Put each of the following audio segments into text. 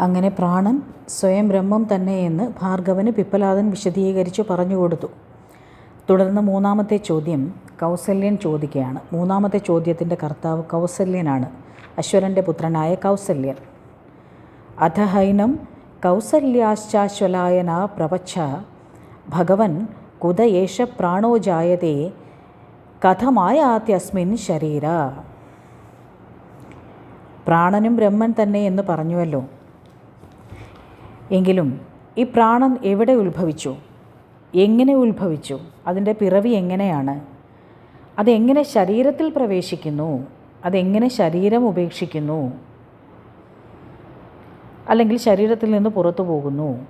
അങ്ങനെ പ്രാണൻ സ്വയം ബ്രഹ്മം തന്നെയെന്ന് ഭാർഗവന് പിപ്പലാദൻ വിശദീകരിച്ചു പറഞ്ഞുകൊടുത്തു തുടർന്ന് മൂന്നാമത്തെ ചോദ്യം കൗസല്യൻ ചോദിക്കുകയാണ്. മൂന്നാമത്തെ ചോദ്യത്തിന്റെ കർത്താവ് കൗസല്യനാണ്. അശ്വരന്റെ പുത്രനായ കൗസല്യൻ. അധഹൈനം കൗസല്യാശ്ചാശ്വലായന പ്രവച്ഛ ഭഗവൻ കുത ഏഷ പ്രാണോ ജായതേ കഥമായാത്യസ്മിൻ ശരീര. പ്രാണനും ബ്രഹ്മൻ തന്നെ എന്ന് പറഞ്ഞുവല്ലോ. എങ്കിലും ഈ പ്രാണൻ എവിടെ ഉത്ഭവിച്ചു? എങ്ങനെ ഉത്ഭവിച്ചു? അതിന്റെ പിറവി എങ്ങനെയാണ്? അതെങ്ങനെ ശരീരത്തിൽ പ്രവേശിക്കുന്നു? അതെങ്ങനെ ശരീരം ഉപേക്ഷിക്കുന്നു? അല്ലെങ്കിൽ ശരീരത്തിൽ നിന്ന് പുറത്തു പോകുന്നു?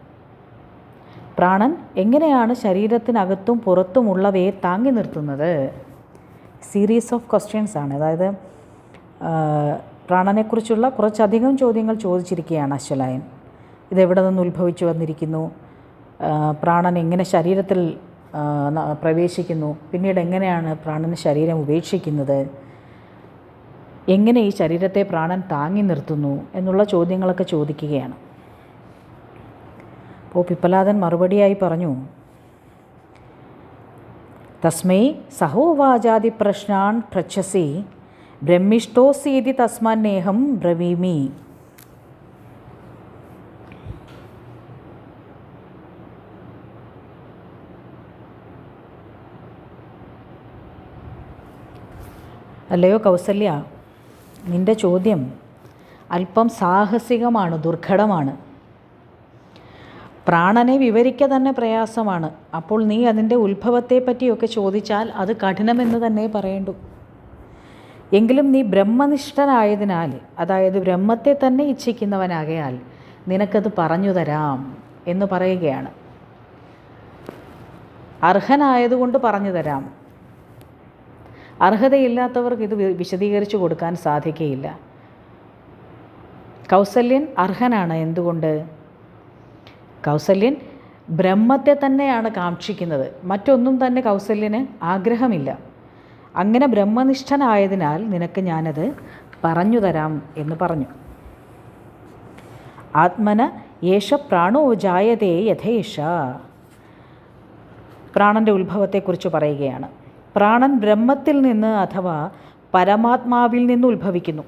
പ്രാണൻ എങ്ങനെയാണ് ശരീരത്തിനകത്തും പുറത്തുമുള്ളവയെ താങ്ങി നിർത്തുന്നത്? സീരീസ് ഓഫ് ക്വസ്റ്റ്യൻസ് ആണ്. അതായത് പ്രാണനെക്കുറിച്ചുള്ള കുറച്ചധികം ചോദ്യങ്ങൾ ചോദിച്ചിരിക്കുകയാണ് അശ്വലായൻ. ഇതെവിടെ നിന്ന് ഉത്ഭവിച്ചു വന്നിരിക്കുന്നു? പ്രാണൻ എങ്ങനെ ശരീരത്തിൽ പ്രവേശിക്കുന്നു? പിന്നീട് എങ്ങനെയാണ് പ്രാണന് ശരീരം ഉപേക്ഷിക്കുന്നത്? എങ്ങനെ ഈ ശരീരത്തെ പ്രാണൻ താങ്ങി നിർത്തുന്നു എന്നുള്ള ചോദ്യങ്ങളൊക്കെ ചോദിക്കുകയാണ്. അപ്പോൾ പിപ്പലാദൻ മറുപടിയായി പറഞ്ഞു തസ്മൈ സഹോവാചാതി പ്രശ്നാൻ പൃച്ഛസി ബ്രഹ്മിഷ്ടോസീതി തസ്മാന്നേഹം ബ്രവീമി. അല്ലയോ കൗസല്യ? നിന്റെ ചോദ്യം അല്പം സാഹസികമാണ് ദുർഘടമാണ്. പ്രാണനെ വിവരിക്കുക തന്നെ പ്രയാസമാണ്. അപ്പോൾ നീ അതിന്റെ ഉത്ഭവത്തെപ്പറ്റിയൊക്കെ ചോദിച്ചാൽ അത് കഠിനമെന്ന് തന്നെ പറയേണ്ടു. എങ്കിലും നീ ബ്രഹ്മനിഷ്ഠനായതിനാൽ അതായത് ബ്രഹ്മത്തെ തന്നെ ഇച്ഛിക്കുന്നവനാകയാൽ നിനക്കത് പറഞ്ഞു തരാം എന്ന് പറയുകയാണ്. അർഹനായതുകൊണ്ട് പറഞ്ഞു തരാം. അർഹതയില്ലാത്തവർക്ക് ഇത് വിശദീകരിച്ചു കൊടുക്കാൻ സാധിക്കുകയില്ല. കൗസല്യൻ അർഹനാണ് എന്തുകൊണ്ട്? കൗസല്യൻ ബ്രഹ്മത്തെ തന്നെയാണ് കാക്ഷിക്കുന്നത്. മറ്റൊന്നും തന്നെ കൗസല്യന് ആഗ്രഹമില്ല. അങ്ങനെ ബ്രഹ്മനിഷ്ഠനായതിനാൽ നിനക്ക് ഞാനത് പറഞ്ഞു തരാം എന്ന് പറഞ്ഞു. ആത്മന യേശ പ്രാണോ ജായതേ യഥേഷ പ്രാണന്റെ ഉത്ഭവത്തെക്കുറിച്ച് പറയുകയാണ്. പ്രാണൻ ബ്രഹ്മത്തിൽ നിന്ന് അഥവാ പരമാത്മാവിൽ നിന്ന് ഉത്ഭവിക്കുന്നു.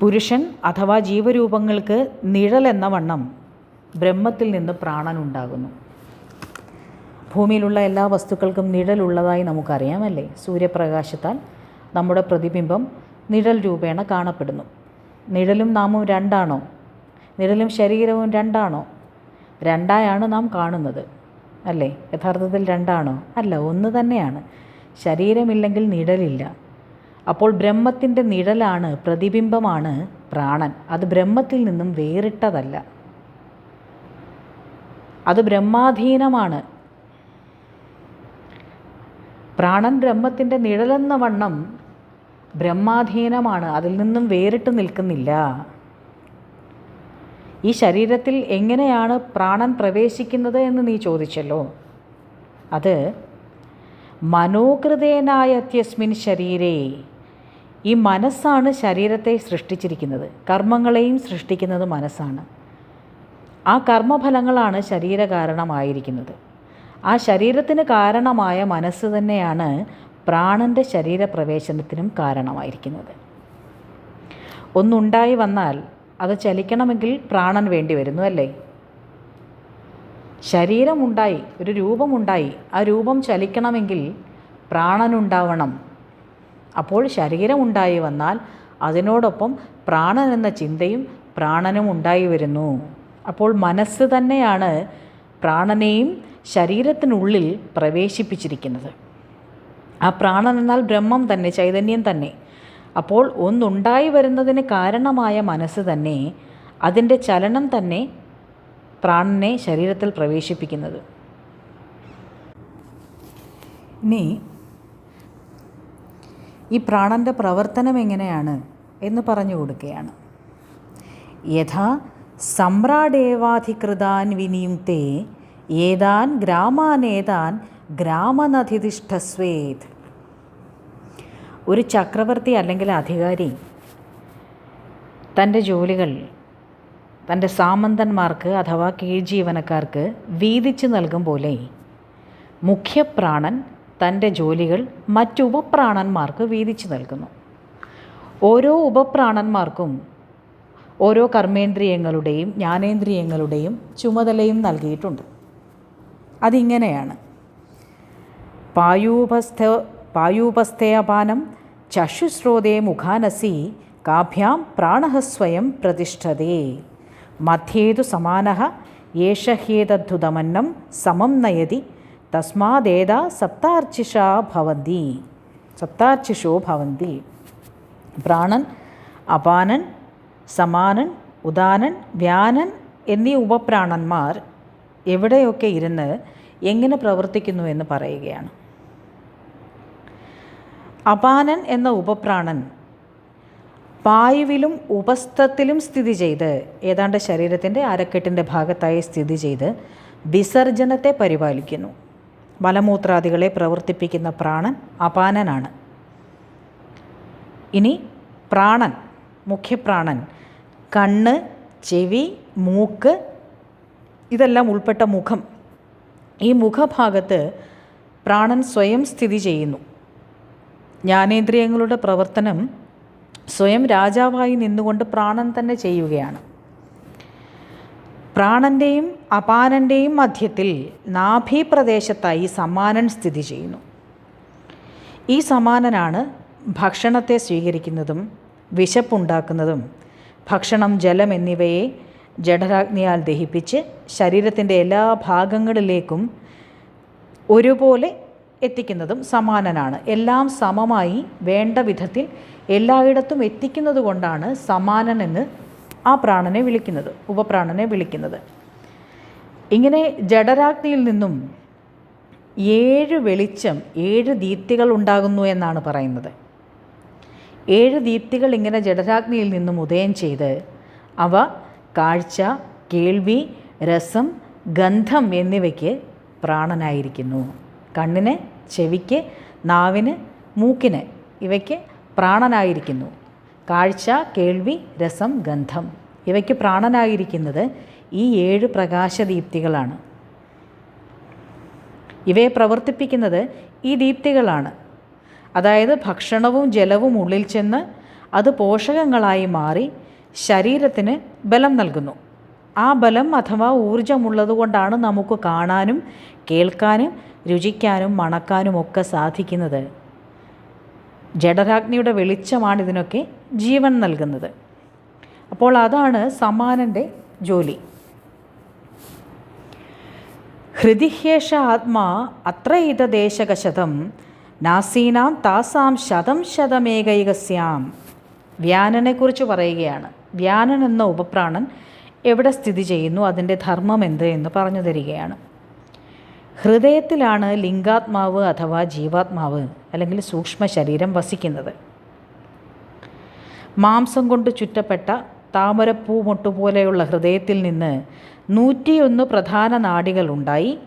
പുരുഷൻ അഥവാ ജീവരൂപങ്ങൾക്ക് നിഴൽ എന്ന വണ്ണം ബ്രഹ്മത്തിൽ നിന്ന് പ്രാണൻ ഉണ്ടാകുന്നു. ഭൂമിയിലുള്ള എല്ലാ വസ്തുക്കൾക്കും നിഴലുള്ളതായി നമുക്കറിയാമല്ലേ? സൂര്യപ്രകാശത്താൽ നമ്മുടെ പ്രതിബിംബം നിഴൽ രൂപേണ കാണപ്പെടുന്നു. നിഴലും നാമും രണ്ടാണോ? നിഴലും ശരീരവും രണ്ടാണോ? രണ്ടായാണ് നാം കാണുന്നത്. അല്ലേ? യഥാർത്ഥത്തിൽ രണ്ടാണോ? അല്ല ഒന്ന് തന്നെയാണ്. ശരീരമില്ലെങ്കിൽ നിഴലില്ല. അപ്പോൾ ബ്രഹ്മത്തിന്റെ നിഴലാണ് പ്രതിബിംബമാണ് പ്രാണൻ. അത് ബ്രഹ്മത്തിൽ നിന്നും വേറിട്ടതല്ല. അത് ബ്രഹ്മാധീനമാണ്. പ്രാണൻ ബ്രഹ്മത്തിന്റെ നിഴലെന്ന വണ്ണം ബ്രഹ്മാധീനമാണ്. അതിൽ നിന്നും വേറിട്ട് നിൽക്കുന്നില്ല. ഈ ശരീരത്തിൽ എങ്ങനെയാണ് പ്രാണൻ പ്രവേശിക്കുന്നത് എന്ന് നീ ചോദിച്ചല്ലോ? അത് മനോകൃതേനായത്യസ്മിൻ ശരീരേ ഈ മനസ്സാണ് ശരീരത്തെ സൃഷ്ടിച്ചിരിക്കുന്നത്. കർമ്മങ്ങളെയും സൃഷ്ടിക്കുന്നത് മനസ്സാണ്. ആ കർമ്മഫലങ്ങളാണ് ശരീരകാരണമായിരിക്കുന്നത് ആ ശരീരത്തിന് കാരണമായ മനസ്സ് തന്നെയാണ് പ്രാണന്റെ ശരീരപ്രവേശനത്തിനും കാരണമായിരിക്കുന്നത്. ഒന്നുണ്ടായി വന്നാൽ അത് ചലിക്കണമെങ്കിൽ പ്രാണൻ വേണ്ടി വരുന്നു അല്ലേ? ശരീരമുണ്ടായി ഒരു രൂപമുണ്ടായി ആ രൂപം ചലിക്കണമെങ്കിൽ പ്രാണനുണ്ടാവണം. അപ്പോൾ ശരീരമുണ്ടായി വന്നാൽ അതിനോടൊപ്പം പ്രാണൻ എന്ന ചിന്തയും പ്രാണനും ഉണ്ടായി വരുന്നു. അപ്പോൾ മനസ്സ് തന്നെയാണ് പ്രാണനെയും ശരീരത്തിനുള്ളിൽ പ്രവേശിപ്പിച്ചിരിക്കുന്നത്. ആ പ്രാണൻ എന്നാൽ ബ്രഹ്മം തന്നെ ചൈതന്യം തന്നെ. അപ്പോൾ ഒന്നുണ്ടായി വരുന്നതിന് കാരണമായ മനസ്സ് തന്നെ അതിന്റെ ചലനം തന്നെ പ്രാണനെ ശരീരത്തിൽ പ്രവേശിപ്പിക്കുന്നത്. ഇനി ഈ പ്രാണന്റെ പ്രവർത്തനം എങ്ങനെയാണ് എന്ന് പറഞ്ഞു കൊടുക്കുകയാണ്. യഥാ സമ്രാടേവാധികൃതാൻ വിനിയുക്തേ ഏതാൻ ഗ്രാമാനേതാൻ ഗ്രാമനധിതിഷ്ഠസ്വേത് ഒരു ചക്രവർത്തി അല്ലെങ്കിൽ അധികാരി തന്റെ ജോലികൾ തന്റെ സാമന്തന്മാർക്ക് അഥവാ കീഴ്ജീവനക്കാർക്ക് വീതിച്ചു നൽകും പോലെ മുഖ്യപ്രാണൻ തന്റെ ജോലികൾ മറ്റു ഉപപ്രാണന്മാർക്ക് വീതിച്ചു നൽകുന്നു. ഓരോ ഉപപ്രാണന്മാർക്കും ഓരോ കർമ്മേന്ദ്രിയങ്ങളുടെയും ജ്ഞാനേന്ദ്രിയങ്ങളുടെയും ചുമതലയും നൽകിയിട്ടുണ്ട്. അതിങ്ങനെയാണ്. പായൂപസ്ഥ പായൂപസ്ഥയപാനം ചക്ഷുശ്രോതേ മുഖാനസി കാഭ്യാം പ്രാണഃ സ്വയം പ്രതിഷ്ഠതേ. മധ്യേതു സമാന യേഷ ഹ്യേതദ്ഭുതമന്നം സമം നയതി തസ്മാദേത സപ്താർച്ചിഷാ ഭവന്തി. സപ്താർച്ചിഷോ ഭവന്തി. പ്രാണൻ അപാനൻ സമാനൻ ഉദാനൻ വ്യാനൻ എന്നീ ഉപപ്രാണന്മാർ എവിടെയൊക്കെ ഇരുന്ന് എങ്ങനെ പ്രവർത്തിക്കുന്നു എന്ന് പറയുകയാണ്. അപാനൻ എന്ന ഉപപ്രാണൻ വായുവിലും ഉപസ്ഥത്തിലും സ്ഥിതി ചെയ്ത് ഏതാണ്ട് ശരീരത്തിന്റെ അരക്കെട്ടിന്റെ ഭാഗത്തായി സ്ഥിതി ചെയ്ത് വിസർജനത്തെ പരിപാലിക്കുന്നു. മലമൂത്രാദികളെ പ്രവർത്തിപ്പിക്കുന്ന പ്രാണൻ അപാനനാണ്. ഇനി പ്രാണൻ മുഖ്യപ്രാണൻ കണ്ണ് ചെവി മൂക്ക് ഇതെല്ലാം ഉൾപ്പെട്ട മുഖം. ഈ മുഖഭാഗത്ത് പ്രാണൻ സ്വയം സ്ഥിതി ചെയ്യുന്നു. ജ്ഞാനേന്ദ്രിയങ്ങളുടെ പ്രവർത്തനം സ്വയം രാജാവായി നിന്നുകൊണ്ട് പ്രാണൻ തന്നെ ചെയ്യുകയാണ്. പ്രാണന്റെയും അപാനന്റെയും മധ്യത്തിൽ നാഭി പ്രദേശത്തായി സമാനൻ സ്ഥിതി ചെയ്യുന്നു. ഈ സമാനനാണ് ഭക്ഷണത്തെ സ്വീകരിക്കുന്നതും വിശപ്പുണ്ടാക്കുന്നതും ഭക്ഷണം ജലം എന്നിവയെ ജഠരാഗ്നിയാൽ ദഹിപ്പിച്ച് ശരീരത്തിന്റെ എല്ലാ ഭാഗങ്ങളിലേക്കും ഒരുപോലെ എത്തിക്കുന്നതും സമാനനാണ്. എല്ലാം സമമായി വേണ്ട വിധത്തിൽ എല്ലായിടത്തും എത്തിക്കുന്നത് കൊണ്ടാണ് സമാനൻ എന്ന് ആ പ്രാണനെ വിളിക്കുന്നത് ഉപപ്രാണനെ വിളിക്കുന്നത്. ഇങ്ങനെ ജഡരാഗ്നിയിൽ നിന്നും ഏഴ് വെളിച്ചം ഏഴ് ദീപ്തികൾ ഉണ്ടാകുന്നു എന്നാണ് പറയുന്നത്. ഏഴ് ദീപ്തികൾ ഇങ്ങനെ ജഡരാഗ്നിയിൽ നിന്നും ഉദയം ചെയ്ത് അവ കാഴ്ച കേൾവി രസം ഗന്ധം എന്നിവയ്ക്ക് പ്രാണനായിരിക്കുന്നു. കണ്ണിന് ചെവിക്ക് നാവിന് മൂക്കിന് ഇവയ്ക്ക് പ്രാണനായിരിക്കുന്നു. കാഴ്ച കേൾവി രസം ഗന്ധം ഇവയ്ക്ക് പ്രാണനായിരിക്കുന്നത് ഈ ഏഴ് പ്രകാശദീപ്തികളാണ്. ഇവയെ പ്രവർത്തിപ്പിക്കുന്നത് ഈ ദീപ്തികളാണ്. അതായത് ഭക്ഷണവും ജലവും ഉള്ളിൽ ചെന്ന് അത് പോഷകങ്ങളായി മാറി ശരീരത്തിന് ബലം നൽകുന്നു. ആ ബലം അഥവാ ഊർജമുള്ളതുകൊണ്ടാണ് നമുക്ക് കാണാനും കേൾക്കാനും രുചിക്കാനും മണക്കാനും ഒക്കെ സാധിക്കുന്നത്. ജഡരാഗ്നിയുടെ വെളിച്ചമാണ് ഇതിനൊക്കെ ജീവൻ നൽകുന്നത്. അപ്പോൾ അതാണ് സമാനന്റെ ജോലി. ഹൃദിഹ്യേഷ ആത്മാ അത്ര ഇതദേശകശതം നാസീനാം താസാം ശതം ശതമേകൈകസ്യാം. വ്യാനനെക്കുറിച്ച് പറയുകയാണ്. വ്യാനൻ എന്ന ഉപപ്രാണൻ എവിടെ സ്ഥിതി ചെയ്യുന്നു? അതിന്റെ ധർമ്മം എന്ത് എന്ന് പറഞ്ഞു തരികയാണ്. ഹൃദയത്തിലാണ് ലിംഗാത്മാവ് അഥവാ ജീവാത്മാവ് അല്ലെങ്കിൽ സൂക്ഷ്മ ശരീരം വസിക്കുന്നത്. മാംസം കൊണ്ട് ചുറ്റപ്പെട്ട താമരപ്പൂ മുട്ടുപോലെയുള്ള ഹൃദയത്തിൽ നിന്ന് നൂറ്റിയൊന്ന് പ്രധാന നാടികളുണ്ടായി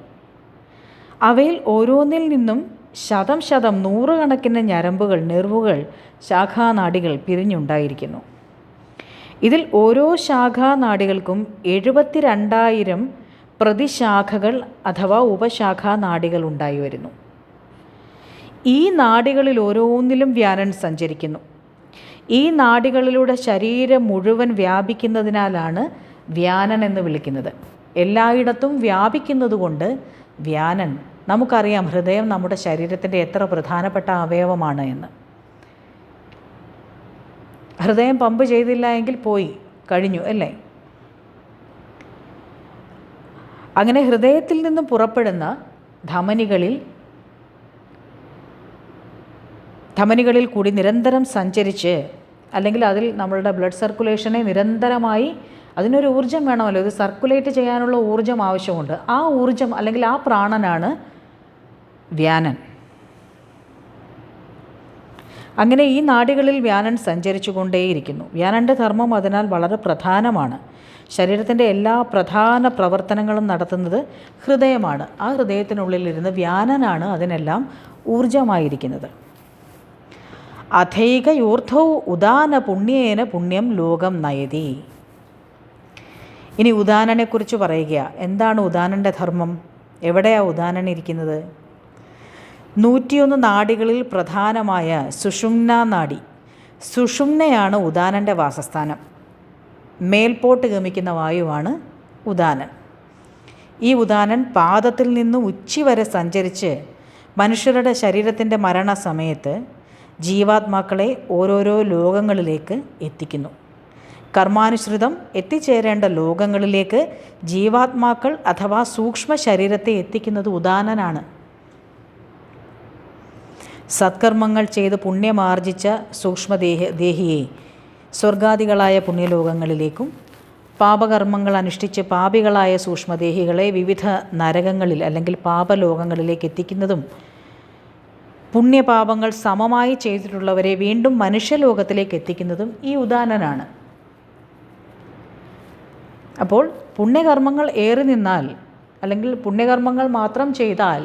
അവയിൽ ഓരോന്നിൽ നിന്നും ശതം ശതം നൂറുകണക്കിന് ഞരമ്പുകൾ നെർവുകൾ ശാഖാനാടികൾ പിരിഞ്ഞുണ്ടായിരിക്കുന്നു. ഇതിൽ ഓരോ ശാഖാനാഡികൾക്കും എഴുപത്തിരണ്ടായിരം പ്രതിശാഖകൾ അഥവാ ഉപശാഖാ നാടികൾ ഉണ്ടായി വരുന്നു. ഈ നാടികളിൽ ഓരോന്നിലും വ്യാനൻ സഞ്ചരിക്കുന്നു. ഈ നാടികളിലൂടെ ശരീരം മുഴുവൻ വ്യാപിക്കുന്നതിനാലാണ് വ്യാനൻ എന്ന് വിളിക്കുന്നത്. എല്ലായിടത്തും വ്യാപിക്കുന്നതുകൊണ്ട് വ്യാനൻ നമുക്കറിയാം ഹൃദയം നമ്മുടെ ശരീരത്തിന്റെ എത്ര പ്രധാനപ്പെട്ട അവയവമാണ് എന്ന്. ഹൃദയം പമ്പ് ചെയ്തില്ല എങ്കിൽ പോയി കഴിഞ്ഞു അല്ലേ? അങ്ങനെ ഹൃദയത്തിൽ നിന്നും പുറപ്പെടുന്ന ധമനികളിൽ ധമനികളിൽ കൂടി നിരന്തരം സഞ്ചരിച്ച് അല്ലെങ്കിൽ അതിൽ നമ്മളുടെ ബ്ലഡ് സർക്കുലേഷനെ നിരന്തരമായി അതിനൊരു ഊർജം വേണമല്ലോ. ഇത് സർക്കുലേറ്റ് ചെയ്യാനുള്ള ഊർജം ആവശ്യമുണ്ട്. ആ ഊർജം അല്ലെങ്കിൽ ആ പ്രാണനാണ് വ്യാനൻ. അങ്ങനെ ഈ നാടികളിൽ വ്യാനൻ സഞ്ചരിച്ചു കൊണ്ടേയിരിക്കുന്നു വ്യാനന്റെ ധർമ്മം അതിനാൽ വളരെ പ്രധാനമാണ്. ശരീരത്തിന്റെ എല്ലാ പ്രധാന പ്രവർത്തനങ്ങളും നടത്തുന്നത് ഹൃദയമാണ്. ആ ഹൃദയത്തിനുള്ളിലിരുന്ന് വ്യാനനാണ് അതിനെല്ലാം ഊർജമായിരിക്കുന്നത് അധൈകയൂർധൗ ഉദാന പുണ്യേന പുണ്യം ലോകം നയതി. ഇനി ഉദാനനെക്കുറിച്ച് പറയുക എന്താണ് ഉദാനന്റെ ധർമ്മം? എവിടെയാണ് ഉദാനൻ ഇരിക്കുന്നത്? നൂറ്റിയൊന്ന് നാടികളിൽ പ്രധാനമായ സുഷുമ്ന നാടി സുഷുമ്നയാണ് ഉദാനന്റെ വാസസ്ഥാനം. മേൽപോട്ട് ഗമിക്കുന്ന വായുവാണ് ഉദാനൻ ഈ ഉദാനൻ പാദത്തിൽ നിന്ന് ഉച്ചി വരെ സഞ്ചരിച്ച് മനുഷ്യരുടെ ശരീരത്തിന്റെ മരണസമയത്ത് ജീവാത്മാക്കളെ ഓരോരോ ലോകങ്ങളിലേക്ക് എത്തിക്കുന്നു. കർമാനുസൃതം എത്തിച്ചേരേണ്ട ലോകങ്ങളിലേക്ക് ജീവാത്മാക്കൾ അഥവാ സൂക്ഷ്മ ശരീരത്തെ എത്തിക്കുന്നത് ഉദാനനാണ് സത്കർമ്മങ്ങൾ ചെയ്ത് പുണ്യമാർജിച്ച സൂക്ഷ്മദേഹ ദേഹിയെ സ്വർഗാദികളായ പുണ്യലോകങ്ങളിലേക്കും പാപകർമ്മങ്ങൾ അനുഷ്ഠിച്ച് പാപികളായ സൂക്ഷ്മദേഹികളെ വിവിധ നരകങ്ങളിൽ അല്ലെങ്കിൽ പാപലോകങ്ങളിലേക്ക് എത്തിക്കുന്നതും പുണ്യപാപങ്ങൾ സമമായി ചെയ്തിട്ടുള്ളവരെ വീണ്ടും മനുഷ്യലോകത്തിലേക്ക് എത്തിക്കുന്നതും ഈ ഉദാഹരണനാണ് അപ്പോൾ പുണ്യകർമ്മങ്ങൾ ഏറി നിന്നാൽ അല്ലെങ്കിൽ പുണ്യകർമ്മങ്ങൾ മാത്രം ചെയ്താൽ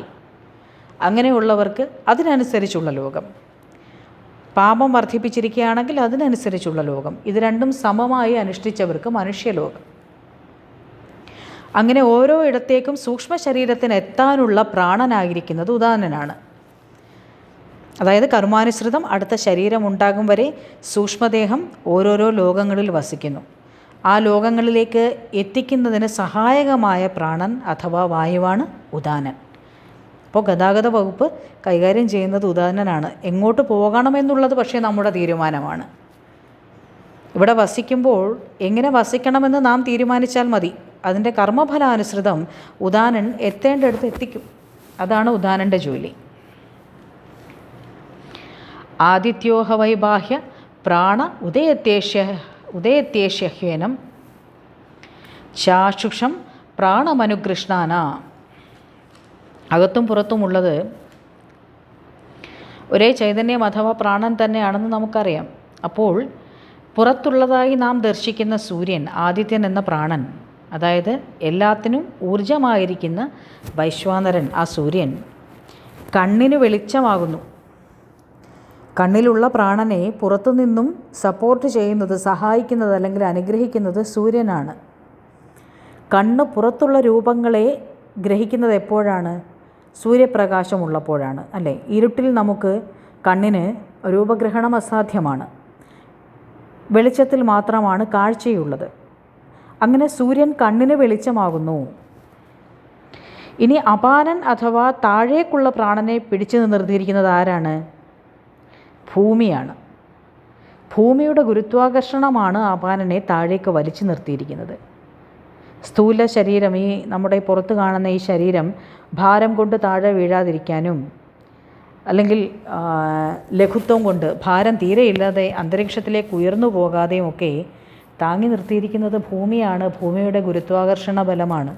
അങ്ങനെയുള്ളവർക്ക് അതിനനുസരിച്ചുള്ള ലോകം. പാപം വർദ്ധിപ്പിച്ചിരിക്കുകയാണെങ്കിൽ അതിനനുസരിച്ചുള്ള ലോകം. ഇത് രണ്ടും സമമായി അനുഷ്ഠിച്ചവർക്ക് മനുഷ്യലോകം. അങ്ങനെ ഓരോ ഇടത്തേക്കും സൂക്ഷ്മ ശരീരത്തിന് എത്താനുള്ള പ്രാണനായിരിക്കുന്നത് ഉദാഹരണനാണ്. അതായത് കർമാനുസൃതം അടുത്ത ശരീരം ഉണ്ടാകും വരെ സൂക്ഷ്മദേഹം ഓരോരോ ലോകങ്ങളിൽ വസിക്കുന്നു. ആ ലോകങ്ങളിലേക്ക് എത്തിക്കുന്നതിന് സഹായകമായ പ്രാണൻ അഥവാ വായുവാണ് ഉദാനൻ അപ്പോൾ ഗതാഗത വകുപ്പ് കൈകാര്യം ചെയ്യുന്നത് ഉദാഹരണനാണ്. എങ്ങോട്ട് പോകണമെന്നുള്ളത് പക്ഷേ നമ്മുടെ തീരുമാനമാണ്. ഇവിടെ വസിക്കുമ്പോൾ എങ്ങനെ വസിക്കണമെന്ന് നാം തീരുമാനിച്ചാൽ മതി. അതിന്റെ കർമ്മഫലാനുസൃതം ഉദാനൻ എത്തേണ്ടടുത്ത് എത്തിക്കും. അതാണ് ഉദാനന്റെ ജോലി. ആദിത്യോഹ വൈബാഹ്യ പ്രാണ ഉദയത്യേഷ്യ ഉദയത്യേഷ്യഹ്യേനം ചാശുഷം പ്രാണമനുകൃഷ്ണാന. അകത്തും പുറത്തുമുള്ളത് ഒരേ ചൈതന്യം അഥവാ പ്രാണൻ തന്നെയാണെന്ന് നമുക്കറിയാം. അപ്പോൾ പുറത്തുള്ളതായി നാം ദർശിക്കുന്ന സൂര്യൻ ആദിത്യൻ എന്ന പ്രാണൻ അതായത് എല്ലാത്തിനും ഊർജമായിരിക്കുന്ന വൈശ്വാനരൻ ആ സൂര്യൻ കണ്ണിന് വെളിച്ചമാകുന്നു. കണ്ണിലുള്ള പ്രാണനെ പുറത്തുനിന്നും സപ്പോർട്ട് ചെയ്യുന്നത് സഹായിക്കുന്നത് അല്ലെങ്കിൽ അനുഗ്രഹിക്കുന്നത് സൂര്യനാണ്. കണ്ണ് പുറത്തുള്ള രൂപങ്ങളെ ഗ്രഹിക്കുന്നത് എപ്പോഴാണ്? സൂര്യപ്രകാശമുള്ളപ്പോഴാണ് അല്ലേ? ഇരുട്ടിൽ നമുക്ക് കണ്ണിന് രൂപഗ്രഹണം അസാധ്യമാണ്. വെളിച്ചത്തിൽ മാത്രമാണ് കാഴ്ചയുള്ളത്. അങ്ങനെ സൂര്യൻ കണ്ണിന് വെളിച്ചമാകുന്നു. ഇനി അപാനൻ അഥവാ താഴേക്കുള്ള പ്രാണനെ പിടിച്ചു നിർത്തിയിരിക്കുന്നത് ആരാണ്? ഭൂമിയാണ്. ഭൂമിയുടെ ഗുരുത്വാകർഷണമാണ് അപാനനെ താഴേക്ക് വലിച്ചു നിർത്തിയിരിക്കുന്നത്. സ്ഥൂല ശരീരം ഈ നമ്മുടെ പുറത്ത് കാണുന്ന ഈ ശരീരം ഭാരം കൊണ്ട് താഴെ വീഴാതിരിക്കാനും അല്ലെങ്കിൽ ലഘുത്വം കൊണ്ട് ഭാരം തീരെ ഇല്ലാതെ അന്തരീക്ഷത്തിലേക്ക് ഉയർന്നു പോകാതെയും ഒക്കെ താങ്ങി നിർത്തിയിരിക്കുന്നത് ഭൂമിയാണ് ഭൂമിയുടെ ഗുരുത്വാകർഷണ ബലമാണ്.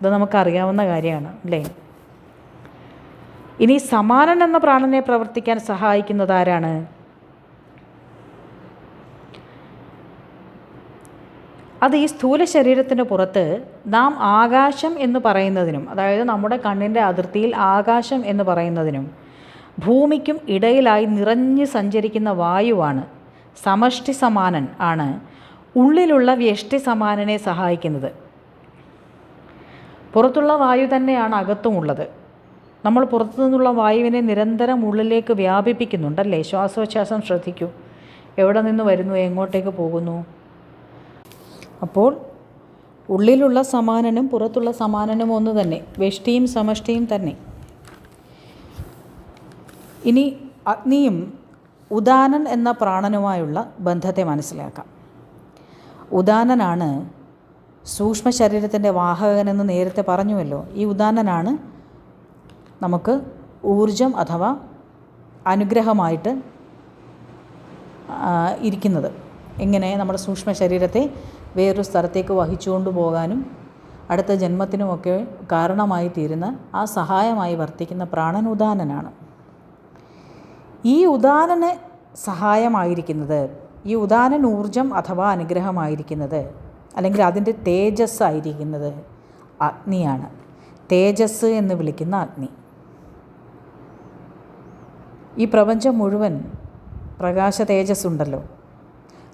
ഇത് നമുക്കറിയാവുന്ന കാര്യമാണ് അല്ലേ? ഇനി സമാനൻ എന്ന പ്രാണനെ പ്രവർത്തിക്കാൻ സഹായിക്കുന്നത് ആരാണ്? അത് ഈ സ്ഥൂല ശരീരത്തിന് പുറത്ത് നാം ആകാശം എന്ന് പറയുന്നതിനും അതായത് നമ്മുടെ കണ്ണിന്റെ അതിർത്തിയിൽ ആകാശം എന്ന് പറയുന്നതിനും ഭൂമിക്കും ഇടയിലായി നിറഞ്ഞു സഞ്ചരിക്കുന്ന വായുവാണ് സമഷ്ടി സമാനൻ ആണ്. ഉള്ളിലുള്ള വ്യഷ്ടി സമാനനെ സഹായിക്കുന്നത്. പുറത്തുള്ള വായു തന്നെയാണ് അകത്തുമുള്ളത്. നമ്മൾ പുറത്തു നിന്നുള്ള വായുവിനെ നിരന്തരം ഉള്ളിലേക്ക് വ്യാപിപ്പിക്കുന്നുണ്ടല്ലേ ശ്വാസോച്ഛ്വാസം ശ്രദ്ധിക്കൂ. എവിടെ നിന്ന് വരുന്നു? എങ്ങോട്ടേക്ക് പോകുന്നു? അപ്പോൾ ഉള്ളിലുള്ള സമാനനും പുറത്തുള്ള സമാനനും ഒന്ന് തന്നെ വെഷ്ടിയും സമഷ്ടിയും തന്നെ. ഇനി അഗ്നിയും ഉദാനൻ എന്ന പ്രാണനുമായുള്ള ബന്ധത്തെ മനസ്സിലാക്കാം. ഉദാനനാണ് സൂക്ഷ്മ ശരീരത്തിന്റെ വാഹകനെന്ന് നേരത്തെ പറഞ്ഞുവല്ലോ. ഈ ഉദാനനാണ് നമുക്ക് ഊർജം അഥവാ അനുഗ്രഹമായിട്ട് ഇരിക്കുന്നത്. എങ്ങനെ നമ്മുടെ സൂക്ഷ്മ ശരീരത്തെ വേറൊരു സ്ഥലത്തേക്ക് വഹിച്ചുകൊണ്ട് പോകാനും അടുത്ത ജന്മത്തിനുമൊക്കെ കാരണമായി തീരുന്ന ആ സഹായമായി വർത്തിക്കുന്ന പ്രാണൻ ഉദാനനാണ്. ഈ ഉദാനന് സഹായമായിരിക്കുന്നത് ഈ ഉദാനൻ ഊർജം അഥവാ അനുഗ്രഹമായിരിക്കുന്നത് അല്ലെങ്കിൽ അതിന്റെ തേജസ് ആയിരിക്കുന്നത് അഗ്നിയാണ്. തേജസ് എന്ന് വിളിക്കുന്ന അഗ്നി. ഈ പ്രപഞ്ചം മുഴുവൻ പ്രകാശ തേജസ് ഉണ്ടല്ലോ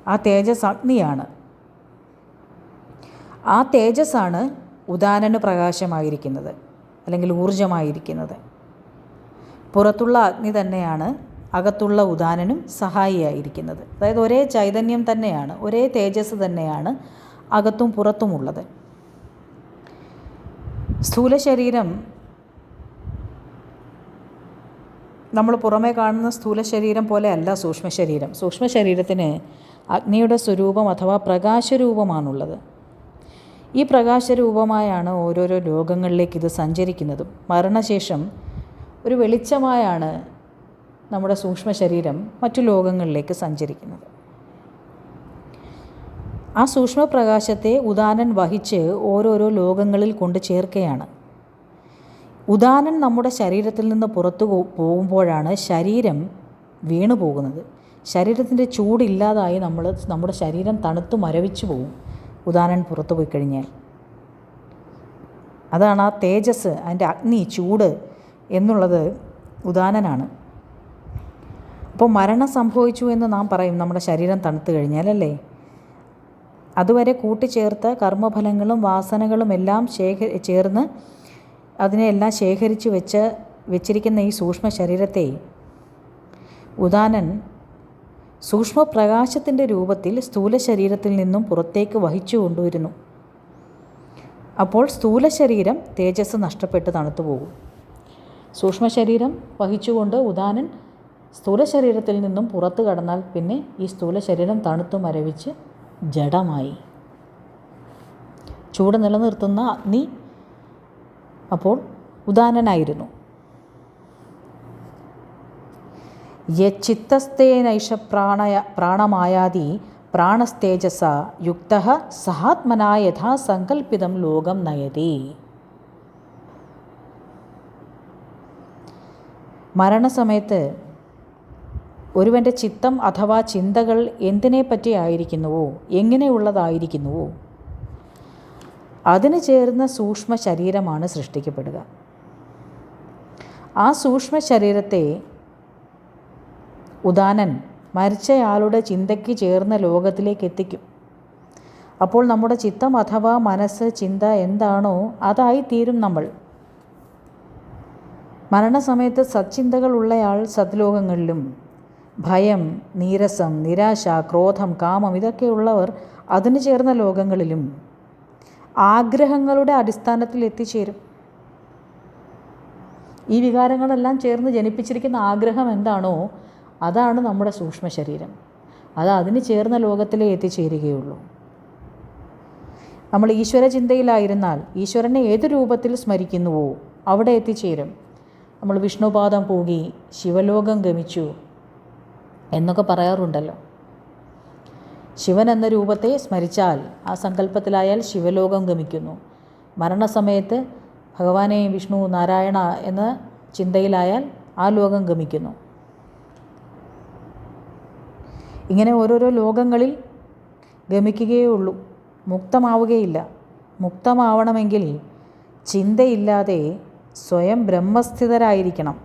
ആ തേജസ് അഗ്നിയാണ്. ആ തേജസ്സാണ് ഉദാനന് പ്രകാശമായിരിക്കുന്നത് അല്ലെങ്കിൽ ഊർജമായിരിക്കുന്നത് പുറത്തുള്ള അഗ്നി തന്നെയാണ് അകത്തുള്ള ഉദാനനും സഹായിയായിരിക്കുന്നത്. അതായത് ഒരേ ചൈതന്യം തന്നെയാണ് ഒരേ തേജസ് തന്നെയാണ് അകത്തും പുറത്തുമുള്ളത് സ്ഥൂല ശരീരം നമ്മൾ പുറമേ കാണുന്ന സ്ഥൂല ശരീരം പോലെ അല്ല സൂക്ഷ്മ ശരീരം. സൂക്ഷ്മ ശരീരത്തിന് അഗ്നിയുടെ സ്വരൂപം അഥവാ പ്രകാശരൂപമാണുള്ളത്. ഈ പ്രകാശരൂപമായാണ് ഓരോരോ ലോകങ്ങളിലേക്ക് ഇത് സഞ്ചരിക്കുന്നതും. മരണശേഷം ഒരു വെളിച്ചമായാണ് നമ്മുടെ സൂക്ഷ്മ ശരീരം മറ്റു ലോകങ്ങളിലേക്ക് സഞ്ചരിക്കുന്നത്. ആ സൂക്ഷ്മ പ്രകാശത്തെ ഉദാനൻ വഹിച്ച് ഓരോരോ ലോകങ്ങളിൽ കൊണ്ട് ചേർക്കുകയാണ്. ഉദാനൻ നമ്മുടെ ശരീരത്തിൽ നിന്ന് പുറത്തു പോകുമ്പോഴാണ് ശരീരം വീണു പോകുന്നത് ശരീരത്തിന്റെ ചൂടില്ലാതായി നമ്മൾ നമ്മുടെ ശരീരം തണുത്തു മരവിച്ചു പോകും. ഉദാനൻ പുറത്തു പോയി കഴിഞ്ഞാൽ. അതാണ് ആ തേജസ് അതിന്റെ അഗ്നി ചൂട് എന്നുള്ളത് ഉദാനനാണ് അപ്പോൾ മരണം സംഭവിച്ചു എന്ന് നാം പറയും നമ്മുടെ ശരീരം തണുത്തു കഴിഞ്ഞാലല്ലേ? അതുവരെ കൂട്ടിച്ചേർത്ത കർമ്മഫലങ്ങളും വാസനകളും എല്ലാം ശേഖ ചേർന്ന് അതിനെല്ലാം ശേഖരിച്ച് വെച്ച് വെച്ചിരിക്കുന്ന ഈ സൂക്ഷ്മ ശരീരത്തെ ഉദാനൻ സൂക്ഷ്മ പ്രകാശത്തിന്റെ രൂപത്തിൽ സ്ഥൂല ശരീരത്തിൽ നിന്നും പുറത്തേക്ക് വഹിച്ചു കൊണ്ടുവരുന്നു. അപ്പോൾ സ്ഥൂല ശരീരം തേജസ് നഷ്ടപ്പെട്ട് തണുത്തു പോകും. സൂക്ഷ്മ ശരീരം വഹിച്ചുകൊണ്ട് ഉദാനൻ സ്ഥൂല ശരീരത്തിൽ നിന്നും പുറത്തു കടന്നാൽ പിന്നെ ഈ സ്ഥൂല ശരീരം തണുത്തു മരവിച്ച് ജഡമായി. ചൂട് നിലനിർത്തുന്ന അഗ്നി അപ്പോൾ ഉദാനനായിരുന്നു. യച്ചിത്തസ്തേനൈഷ പ്രാണയ പ്രാണമായാതി പ്രാണസ്തേജസ യുക്ത സഹാത്മന യഥാ സങ്കല്പിതം ലോകം നയതി. മരണസമയത്ത് ഒരുവന്റെ ചിത്തം അഥവാ ചിന്തകൾ എന്തിനെ പറ്റി ആയിരിക്കുന്നുവോ? എങ്ങനെയുള്ളതായിരിക്കുന്നുവോ? അതിന് ചേർന്ന സൂക്ഷ്മ ശരീരമാണ് സൃഷ്ടിക്കപ്പെടുക. ആ സൂക്ഷ്മ ശരീരത്തെ ഉദാനൻ മരിച്ചയാളുടെ ചിന്തയ്ക്ക് ചേർന്ന ലോകത്തിലേക്ക് എത്തിക്കും അപ്പോൾ നമ്മുടെ ചിത്തം അഥവാ മനസ്സ് ചിന്ത എന്താണോ അതായി തീരും നമ്മൾ. മരണസമയത്ത് സച്ചിന്തകളുള്ളയാൾ സദ്ലോകങ്ങളിലും ഭയം നീരസം നിരാശ ക്രോധം കാമം ഇതൊക്കെയുള്ളവർ അതിന് ചേർന്ന ലോകങ്ങളിലും ആഗ്രഹങ്ങളുടെ അടിസ്ഥാനത്തിൽ എത്തിച്ചേരും. ഈ വികാരങ്ങളെല്ലാം ചേർന്ന് ജനിപ്പിച്ചിരിക്കുന്ന ആഗ്രഹം എന്താണോ അതാണ് നമ്മുടെ സൂക്ഷ്മ ശരീരം അത് അതിന് ചേർന്ന ലോകത്തിലേ എത്തിച്ചേരുകയുള്ളൂ. നമ്മൾ ഈശ്വര ചിന്തയിലായിരുന്നാൽ ഈശ്വരനെ ഏത് രൂപത്തിൽ സ്മരിക്കുന്നുവോ അവിടെ എത്തിച്ചേരും. നമ്മൾ വിഷ്ണുപാദം പോകി ശിവലോകം ഗമിച്ചു എന്നൊക്കെ പറയാറുണ്ടല്ലോ. ശിവൻ എന്ന രൂപത്തെ സ്മരിച്ചാൽ ആ സങ്കല്പത്തിലായാൽ ശിവലോകം ഗമിക്കുന്നു. മരണസമയത്ത് ഭഗവാനെ വിഷ്ണു നാരായണ എന്ന ചിന്തയിലായാൽ ആ ലോകം ഗമിക്കുന്നു. ഇങ്ങനെ ഓരോരോ ലോകങ്ങളിൽ ഗമിക്കുകയേ ഉള്ളൂ. മുക്തമാവുകയില്ല. മുക്തമാവണമെങ്കിൽ ചിന്തയില്ലാതെ സ്വയം ബ്രഹ്മസ്ഥിതരായിരിക്കണം.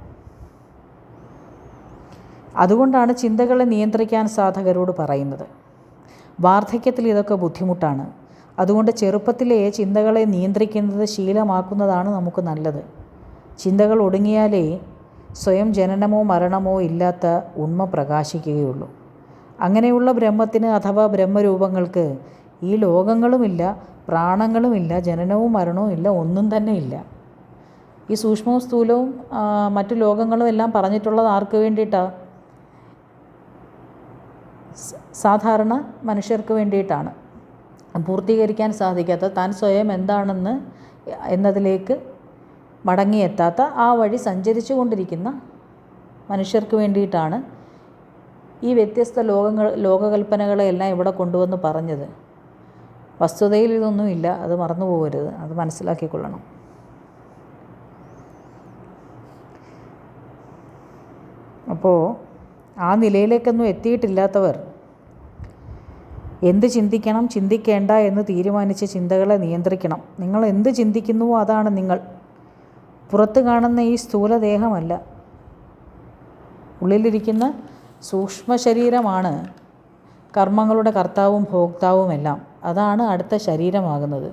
അതുകൊണ്ടാണ് ചിന്തകളെ നിയന്ത്രിക്കാൻ സാധകരോട് പറയുന്നത്. വാർദ്ധക്യത്തിൽ ഇതൊക്കെ ബുദ്ധിമുട്ടാണ്. അതുകൊണ്ട് ചെറുപ്പത്തിലെ ചിന്തകളെ നിയന്ത്രിക്കുന്നത് ശീലമാക്കുന്നതാണ് നമുക്ക് നല്ലത്. ചിന്തകൾ ഒടുങ്ങിയാലേ സ്വയം ജനനമോ മരണമോ ഇല്ലാത്ത ഉണ്മ പ്രകാശിക്കുകയുള്ളൂ. അങ്ങനെയുള്ള ബ്രഹ്മത്തിന് അഥവാ ബ്രഹ്മരൂപങ്ങൾക്ക് ഈ ലോകങ്ങളുമില്ല പ്രാണങ്ങളുമില്ല ജനനവും മരണവും ഇല്ല ഒന്നും തന്നെ ഇല്ല. ഈ സൂക്ഷ്മവും സ്ഥൂലവും മറ്റു ലോകങ്ങളും എല്ലാം പറഞ്ഞിട്ടുള്ളത് ആർക്ക് വേണ്ടിയിട്ടാണ് സാധാരണ മനുഷ്യർക്ക് വേണ്ടിയിട്ടാണ്. പൂർത്തീകരിക്കാൻ സാധിക്കാത്ത താൻ സ്വയം എന്താണെന്ന് എന്നതിലേക്ക് മടങ്ങിയെത്താത്ത ആ വഴി സഞ്ചരിച്ചു കൊണ്ടിരിക്കുന്ന മനുഷ്യർക്ക് വേണ്ടിയിട്ടാണ് ഈ വ്യത്യസ്ത ലോകങ്ങൾ ലോകകൽപ്പനകളെല്ലാം ഇവിടെ കൊണ്ടുവന്ന് പറഞ്ഞത്. വസ്തുതയിൽ ഇതൊന്നുമില്ല അത് മറന്നു പോകരുത് അത് മനസ്സിലാക്കിക്കൊള്ളണം. അപ്പോൾ ആ നിലയിലേക്കൊന്നും എത്തിയിട്ടില്ലാത്തവർ എന്ത് ചിന്തിക്കണം ചിന്തിക്കേണ്ട എന്ന് തീരുമാനിച്ച് ചിന്തകളെ നിയന്ത്രിക്കണം. നിങ്ങൾ എന്ത് ചിന്തിക്കുന്നുവോ അതാണ് നിങ്ങൾ. പുറത്ത് കാണുന്ന ഈ സ്ഥൂലദേഹമല്ല. ഉള്ളിലിരിക്കുന്ന സൂക്ഷ്മ ശരീരമാണ് കർമ്മങ്ങളുടെ കർത്താവും ഭോക്താവുമെല്ലാം. അതാണ് അടുത്ത ശരീരമാകുന്നത്.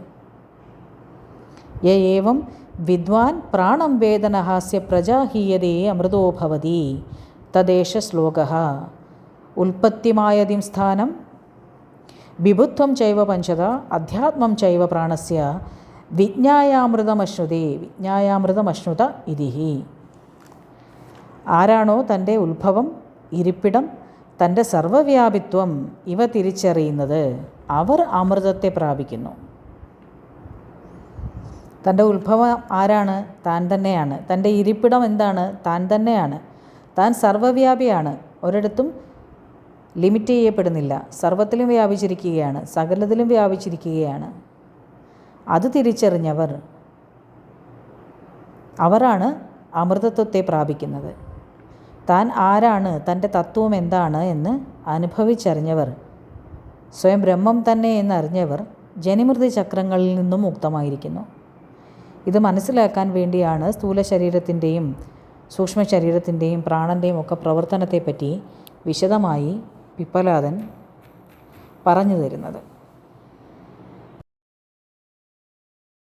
യേവം വിദ്വാൻ പ്രാണം വേദനഹാസ്യ പ്രജാഹീയതേ അമൃതോ ഭവതി. തദ്ദേശ ശ്ലോക. ഉൽപ്പത്തിമായതിം സ്ഥാനം വിഭുത്വം ചൈവ പഞ്ചത അധ്യാത്മം ചൈവ പ്രാണസ്യ വിജ്ഞായാമൃതമശ്നുതേ വിജ്ഞായാമൃതമശ്നുത ഇതിഹി ആരാണോ തന്റെ ഉത്ഭവം? ഇരിപ്പിടം തന്റെ സർവവ്യാപിത്വം ഇവ തിരിച്ചറിയുന്നത് അവർ അമൃതത്തെ പ്രാപിക്കുന്നു. തന്റെ ഉത്ഭവം ആരാണ്? താൻ തന്നെയാണ്. തന്റെ ഇരിപ്പിടം എന്താണ്? താൻ തന്നെയാണ്. താൻ സർവവ്യാപിയാണ്. ഒരിടത്തും ലിമിറ്റ് ചെയ്യപ്പെടുന്നില്ല. സർവത്തിലും വ്യാപിച്ചിരിക്കുകയാണ്. സകലത്തിലും വ്യാപിച്ചിരിക്കുകയാണ്. അത് തിരിച്ചറിഞ്ഞവർ അവരാണ് അമൃതത്വത്തെ പ്രാപിക്കുന്നത്. താൻ ആരാണ്? തന്റെ തത്വം എന്താണ്? എന്ന് അനുഭവിച്ചറിഞ്ഞവർ. സ്വയം ബ്രഹ്മം തന്നെ എന്നറിഞ്ഞവർ ജനിമൃതി ചക്രങ്ങളിൽ നിന്നും മുക്തമായിരിക്കുന്നു. ഇത് മനസ്സിലാക്കാൻ വേണ്ടിയാണ് സ്ഥൂല ശരീരത്തിന്റെയും സൂക്ഷ്മ ശരീരത്തിന്റെയും പ്രാണന്റെയും ഒക്കെ പ്രവർത്തനത്തെപ്പറ്റി വിശദമായി പിപ്പലാദൻ പറഞ്ഞു തരുന്നത്.